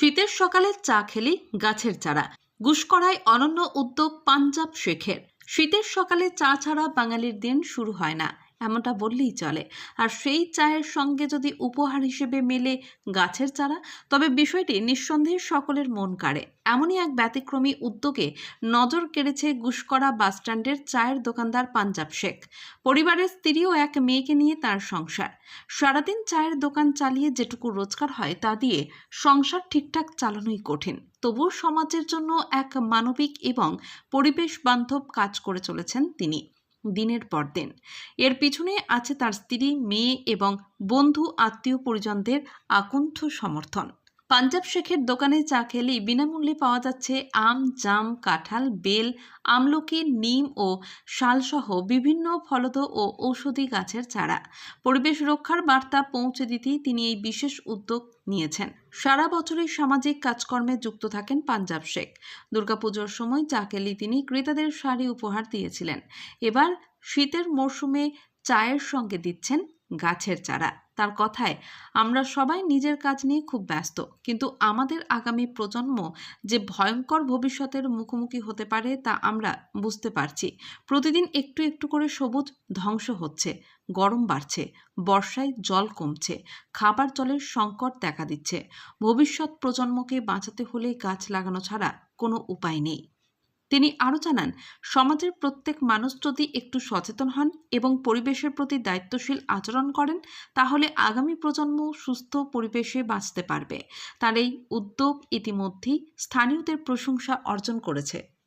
শীতের সকালে চা খেলি গাছের চারা। গুসকরায় অনন্য উদ্যোগ পাঞ্জাব শেখের। শীতের সকালে চা ছাড়া বাঙালির দিন শুরু হয় না। এমনটা বললেই চলে। আর সেই চায়ের সঙ্গে যদি উপহার হিসেবে মেলে গাছের চারা, তবে বিষয়টি নিঃসন্দেহে সকলের মন কাড়ে। এমনই এক ব্যতিক্রমী উদ্যোগে নজর কেড়েছে গুসকরা বাসস্ট্যান্ডের চায়ের দোকানদার পাঞ্জাব শেখ। পরিবারের স্ত্রী ও এক মেয়েকে নিয়ে তার সংসার। সারাদিন চায়ের দোকান চালিয়ে যেটুকু রোজগার হয় তা দিয়ে সংসার ঠিকঠাক চালানোই কঠিন। তবুও সমাজের জন্য এক মানবিক এবং পরিবেশ বান্ধব কাজ করে চলেছেন তিনি। দিনের পর দিন। এর পিছনে আছে তার স্ত্রী, মেয়ে এবং বন্ধু আত্মীয় পরিজনদের আকুণ্ঠ সমর্থন। পাঞ্জাব শেখের দোকানে চা খেলেই বিনামূল্যে পাওয়া যাচ্ছে আম, জাম, কাঁঠাল, বেল, আমলকি, নিম ও শালসহ বিভিন্ন ফলদ ও ঔষধি গাছের চারা। পরিবেশ রক্ষার বার্তা পৌঁছে দিতেই তিনি এই বিশেষ উদ্যোগ নিয়েছেন। সারা বছরই সামাজিক কাজকর্মে যুক্ত থাকেন পাঞ্জাব শেখ। দুর্গাপুজোর সময় চা খেলেই তিনি ক্রেতাদের শাড়ি উপহার দিয়েছিলেন। এবার শীতের মরশুমে চায়ের সঙ্গে দিচ্ছেন গাছের চারা। তার কথায়, আমরা সবাই নিজের কাজ নিয়ে খুব ব্যস্ত। কিন্তু আমাদের আগামী প্রজন্ম যে ভয়ঙ্কর ভবিষ্যতের মুখোমুখি হতে পারে তা আমরা বুঝতে পারছি। প্রতিদিন একটু একটু করে সবুজ ধ্বংস হচ্ছে, গরম বাড়ছে, বর্ষায় জল কমছে, খাবার জলের সংকট দেখা দিচ্ছে। ভবিষ্যৎ প্রজন্মকে বাঁচাতে হলে গাছ লাগানো ছাড়া কোনো উপায় নেই। তিনি আরও জানান, সমাজের প্রত্যেক মানুষ যদি একটু সচেতন হন এবং পরিবেশের প্রতি দায়িত্বশীল আচরণ করেন, তাহলে আগামী প্রজন্ম সুস্থ পরিবেশে বাঁচতে পারবে। তার এই উদ্যোগ ইতিমধ্যেই স্থানীয়দের প্রশংসা অর্জন করেছে।